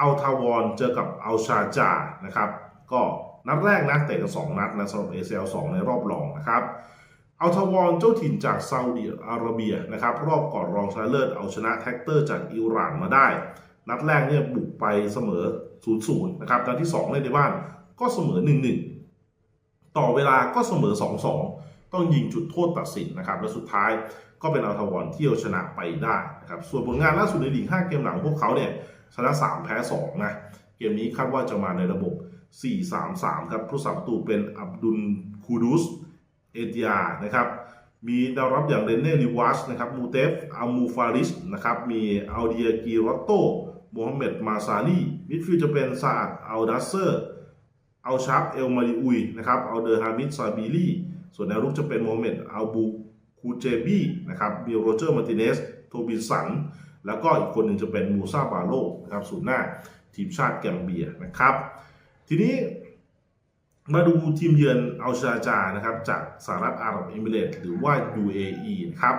อัลทาวอนเจอกับอัลชาจานะครับ ก็นัดแรกนะเตะกันสองนัดนะสำหรับ ACL 2ในรอบรองนะครับอัลทาวอนเจ้าถิ่นจากซาอุดิอาระเบียนะครับ รอบก่อนรองชนะเลิศเอาชนะแท็กเตอร์จากอิหร่านมาได้ นัดแรกเนี่ยบุกไปเสมอ 0-0 นะครับนัดที่2เล่นในบ้านก็เสมอ 1-1 ต่อเวลาก็เสมอ 2-2 ต้องยิงจุดโทษตัดสินนะครับ และสุดท้ายก็เป็นอัลทาวอนที่เอาชนะไปได้นะครับ ส่วนผลงานล่าสุดในลีก5เกมหลังพวกเขาเนี่ยชนะ 3 แพ้ 2 นะ เกมนี้คาดว่าจะมาในระบบ 4-3-3 ครับผู้สับประตูเป็นอับดุลคูดุส เอติยานะครับ มีดาวรับอย่างเรนเน่ลิวัชนะครับมูเตฟอัลมูฟาริสนะครับ มีอัลเดียกีรอตโตโมฮัมเหม็ดมาซาลีมิดฟิลด์จะเป็นซาอัดอัลดัสเซอร์ อัลชับเอลมาริอุยนะครับ อัลเดอร์ฮามิดซาบีลี ส่วนแนวรุกจะเป็นโมฮัมเหม็ดอัลบูคูเจบีนะครับมีโรเจอร์มาร์ติเนสโทบินสัน แล้วก็อีกคนหนึ่งจะเป็นมูซาบาโลนะครับศูนย์หน้าทีมชาติแกมเบียนะครับ ทีนี้มาดูทีมเยือนอัลชาจานะครับจากสหรัฐอาหรับเอมิเรตส์หรือว่า UAE นะครับ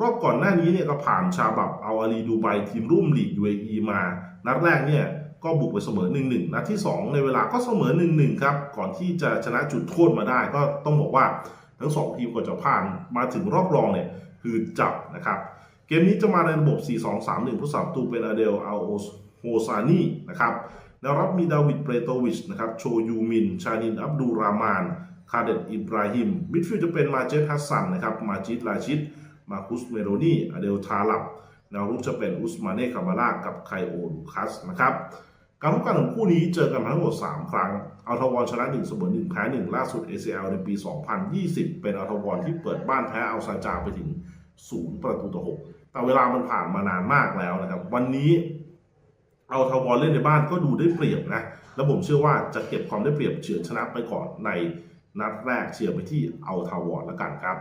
รอบก่อนหน้านี้เนี่ยก็ผ่านชาบับเอาอาลีดูไบทีมรุ่มลีก UAE มา นัดแรกเนี่ย ก็บุกไปเสมอ 1-1 นัดที่ 2 ในเวลาก็เสมอ 1-1 ครับ ก่อนที่จะชนะจุดโทษมาได้ ก็ต้องบอกว่าทั้ง 2 ทีมก่อนจะผ่านมาถึงรอบรองเนี่ยคือจับนะครับ เกมนี้จะมาในระบบ 4-2-3-1 ผู้สาประตูเป็นอาเดลอาโอโฮซานีนะครับแนวรับมีดาวิดเปรโตวิชนะครับ โชยูมิน ชานิน อับดูรามาน คาเดตอิบราฮิม มิดฟิลด์จะเป็นมาเจตฮัสซันนะครับ มาจิดลาชิดมาคุสเมโรนีอเดลทาลับแนวรุกจะเป็นอุสมาเน่คามาลากับไคโอลูคัสนะครับ การพบกันของคู่นี้เจอกันมาทั้งหมด 3 ครั้งอัลทาวอนชนะ1เสมอ1แพ้1ล่าสุด ACL ในปี 2020 เป็นอัลทาวอนที่เปิดบ้านแพ้อัลซาจาไปถึง 0 ประตูต่อ 6 แต่เวลามันผ่านมานานมากแล้วนะครับ วันนี้เอาทาวอนเล่นในบ้านก็ดูได้เปรียบนะ แล้วผมเชื่อว่าจะเก็บความได้เปรียบเฉือนชนะไปก่อนในนัดแรกเชียร์ไปที่เอาทาวอนแล้วกันครับ